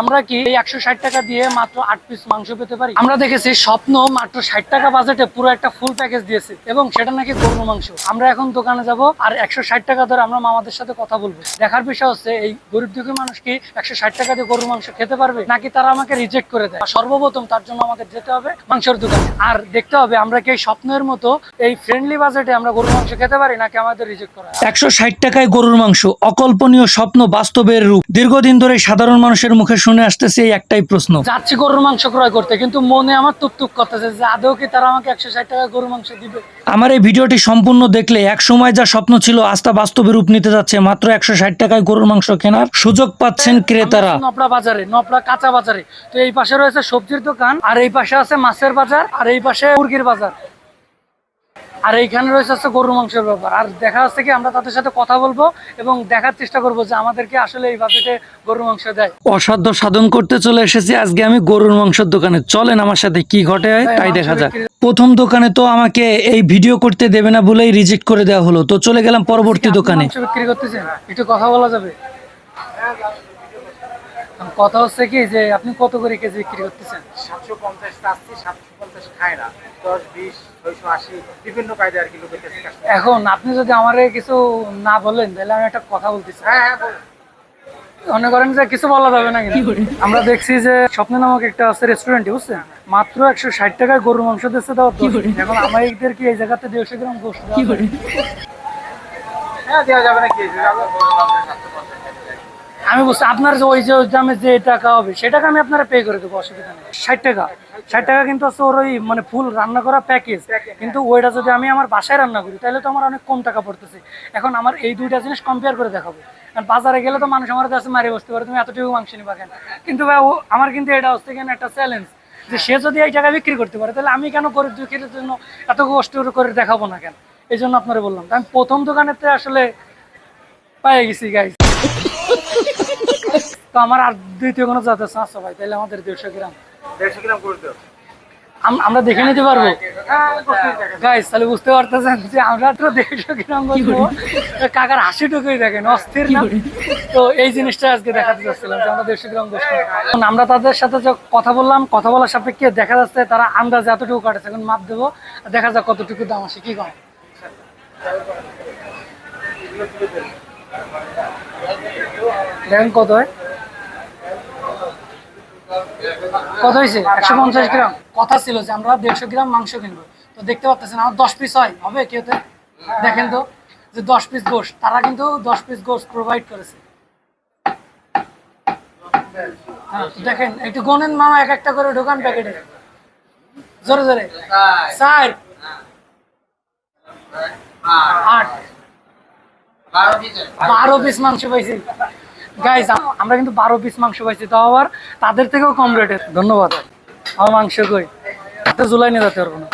আমরা কি একশো ষাট টাকা দিয়ে মাত্র আট পিস মাংস পেতে পারি? আমরা দেখেছি স্বপ্ন মাত্র ষাট টাকা বাজেটে পুরো একটা ফুল প্যাকেজ দিয়েছে এবং সেটা নাকি গরুর মাংস। আমরা এখন দোকানে যাব আর একশো ষাট টাকা ধরে আমরা মামাদের সাথে কথা বলব। দেখার বিষয় হচ্ছে এই গরিব দুঃখী মানুষ কি একশো ষাট টাকা দিয়ে গরুর মাংস খেতে পারবে? নাকি তারা আমাকে রিজেক্ট করে দেয়? সর্বপ্রথম তার জন্য আমাদের যেতে হবে মাংসের দোকানে। আর দেখতে হবে আমরা কি এই স্বপ্নের মতো এই ফ্রেন্ডলি বাজেটে আমরা গরুর মাংস খেতে পারি নাকি আমাদের রিজেক্ট করা একশো ষাট টাকায় গরুর মাংস, অকল্পনীয় স্বপ্ন বাস্তবের রূপ। দীর্ঘদিন ধরে সাধারণ মানুষের মুখে শুনে আসতেছে এই একটাই প্রশ্ন। যাচ্ছি গরুর মাংস ক্রয় করতে কিন্তু মনে আমার টুকটুক করতেছে যে আদৌ কি তারা আমাকে একশো ষাট টাকা গরুর মাংস দিবে? আমার এই ভিডিওটি সম্পূর্ণ দেখলে এক সময় যা স্বপ্ন ছিল আস্থা বাস্তবে রূপ নিতে যাচ্ছে। মাত্র একশো ষাট টাকায় গরুর মাংস কেনার সুযোগ পাচ্ছেন ক্রেতারা। নপড়া বাজারে নপড়া কাঁচা বাজারে। তো এই পাশে রয়েছে সবজির দোকান আর এই পাশে আছে মাছের বাজার আর এই পাশে মুরগির বাজার। আর এইখানে রয়েছে হচ্ছে গরুর মাংসের ব্যাপার। আর দেখা যাচ্ছে কি আমরা তাদের সাথে কথা বলব এবং দেখার চেষ্টা করব যে আমাদেরকে আসলে এই বাজেটে গরুর মাংস দেয়। অসাধ্য সাধন করতে চলে এসেছি। আজকে আমি গরুর মাংসের দোকানে। চলেন আমার সাথে কি ঘটে তাই দেখা যাক। প্রথম দোকানে তো আমাকে এই ভিডিও করতে দেবে না বলেই রিজেক্ট করে দেওয়া হলো। তো চলে গেলাম পরবর্তী দোকানে। বিক্রি করতেছেন? একটু কথা বলা যাবে? কথা হচ্ছে কি যে আপনি কত করে কেজি বিক্রি করতেছেন? সাতশো পঞ্চাশ চাচ্ছি সাতশো পঞ্চাশ খায় না দশ বিশ ছয়শো আশি বিভিন্ন কায়দায় আর কি লোকের কাছে এখন আপনি যদি আমারে কিছু না বলেন তাহলে আমি একটা কথা বলতেছি। হ্যাঁ হ্যাঁ। মনে করেন যে কিছু বলা যাবে না? কিন্তু আমরা দেখছি যে স্বপ্ন নামক একটা আছে রেস্টুরেন্ট বুঝছেন? মাত্র একশো ষাট টাকায় গরুর মাংস দিচ্ছে তাও দিন। এখন আমাদের কি এই জায়গাতে দেড়শো গ্রাম গোষ্ঠ হ্যাঁ দেওয়া যাবে না কি আমি বলছি, আপনার যে ওই যে দামে যে টাকা হবে সে টাকা আমি আপনারা পে করে দেবো, অসুবিধা নেই। ষাট টাকা। ষাট টাকা কিন্তু হচ্ছে ওর ওই মানে ফুল রান্না করা প্যাকেজ কিন্তু ওইটা যদি আমি আমার বাসায় রান্না করি, তাহলে তো আমার অনেক কম টাকা পড়তেছে। এখন আমার এই দুইটা জিনিস কম্পেয়ার করে দেখাবো। কারণ বাজারে গেলে তো মানুষ আমার কাছে মারিয়ে বসতে পারে, তুমি এতটুকু মাংস নিবা কেন? কিন্তু ভাই আমার কিন্তু এটা হচ্ছে কেন একটা চ্যালেঞ্জ যে সে যদি এই টাকা বিক্রি করতে পারে, তাহলে আমি কেন গরিব দুঃখের জন্য এত কষ্ট করে দেখাবো না কেন? এই জন্য আপনারা বললাম। আমি প্রথম দোকানেতে আসলে পাই গেছি গাইজ তো আমার আর দ্বিতীয় কোনো জাত আছে আচ্ছা ভাই তাহলে আমাদের দেড়শো গ্রাম। দেড়শো গ্রাম করে দেও। আমরা দেখে নিতে পারব। হ্যাঁ গাইজ তাহলে বুঝতে পারতেছেন যে আমরা তো দেড়শো গ্রাম কাকার হাসিটুকুই দেখেন অস্থির না? তো এই জিনিসটা আজকে দেখাতে চাচ্ছিলাম যে আমরা দেড়শো গ্রাম এখন আমরা তাদের সাথে যে কথা বললাম কথা বলার সাপেক্ষে দেখা যাচ্ছে তারা আন্দাজ এতটুকু কাটেছে এখন মাপ দেবো। দেখা যাক কতটুকু দাম আসে কি কম দেখেন কত হয়? কত হয়েছে? একশো পঞ্চাশ গ্রাম। কথা ছিল যে আমরা দেড়শো গ্রাম মাংস কিনবো। তো দেখতে পাচ্ছেন আমার দশ পিস হয়। হবে কেউতে দেখেন তো, যে দশ পিস গোশ, তারা কিন্তু দশ পিস গোশ প্রোভাইড করেছে। হ্যাঁ দেখেন, একটু গোনেন মামা, এক একটা করে ঢোকান প্যাকেটে। জোরে জোরে। চার। আট। বারো পিস মাংস পাইছি। গাইস আমরা কিন্তু বারো পিস মাংস পাইছি তো আবার তাদের থেকেও কম রেটে ধন্যবাদ। আমার মাংস কই? এত জুলাই নিয়ে যেতে পারব না।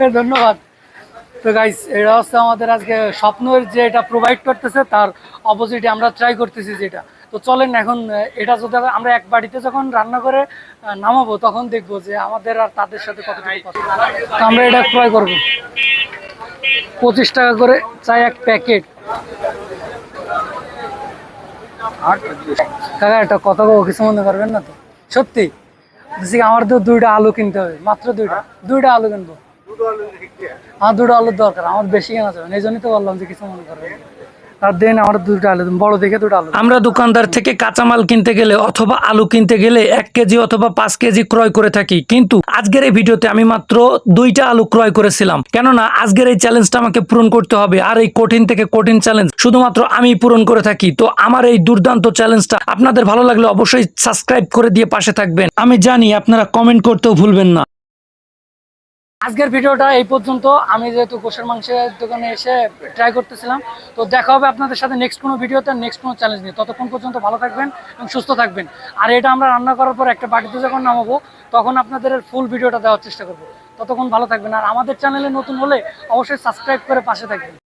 ধন্যবাদ। তো গাইস এটা হচ্ছে আমাদের আজকে স্বপ্নের যে এটা প্রোভাইড করতেছে, তার অপোজিটে আমরা ট্রাই করতেছি যেটা। তো চলেন এখন এটা যদি আমরা এক বাড়িতে যখন রান্না করে নামাবো, তখন দেখব যে আমাদের আর তাদের সাথে কতটুকু কথা। তো আমরা এটা ক্রয় করব। পঁচিশ টাকা করে চাই এক প্যাকেট কাকা একটা কথা বলব কিছু মনে করবেন না তো সত্যি বলছি আমার তো দুইটা আলু কিনতে হবে মাত্র দুইটা দুইটা আলু কিনবো আমার দুটো আলুর দরকার আমার বেশি কেনা যাবে না। এই জন্যই তো বললাম যে কিছু মনে করবেন না। আমরা দোকানদার থেকে কাঁচামাল কিনতে গেলে অথবা আলু কিনতে গেলে এক কেজি অথবা পাঁচ কেজি ক্রয় করে থাকি। কিন্তু আজকের এই ভিডিওতে আমি মাত্র দুইটা আলু ক্রয় করেছিলাম। কেননা আজকের এই চ্যালেঞ্জটা আমাকে পূরণ করতে হবে আর এই কঠিন থেকে কঠিন চ্যালেঞ্জ শুধুমাত্র আমি পূরণ করে থাকি। তো আমার এই দুর্দান্ত চ্যালেঞ্জটা আপনাদের ভালো লাগলে অবশ্যই সাবস্ক্রাইব করে দিয়ে পাশে থাকবেন। আমি জানি আপনারা কমেন্ট করতেও ভুলবেন না। আজকের ভিডিওটা এই পর্যন্ত। আমি যেহেতু গোসের মাংসের দোকানে এসে ট্রাই করতেছিলাম, তো দেখা হবে আপনাদের সাথে নেক্সট কোনো ভিডিওতে নেক্সট কোনো চ্যালেঞ্জ নেই ততক্ষণ পর্যন্ত ভালো থাকবেন এবং সুস্থ থাকবেন। আর এটা আমরা রান্না করার পর একটা বাড়িতে যখন নামাবো, তখন আপনাদের ফুল ভিডিওটা দেওয়ার চেষ্টা করব। ততক্ষণ ভালো থাকবেন। আর আমাদের চ্যানেলে নতুন হলে অবশ্যই সাবস্ক্রাইব করে পাশে থাকবেন।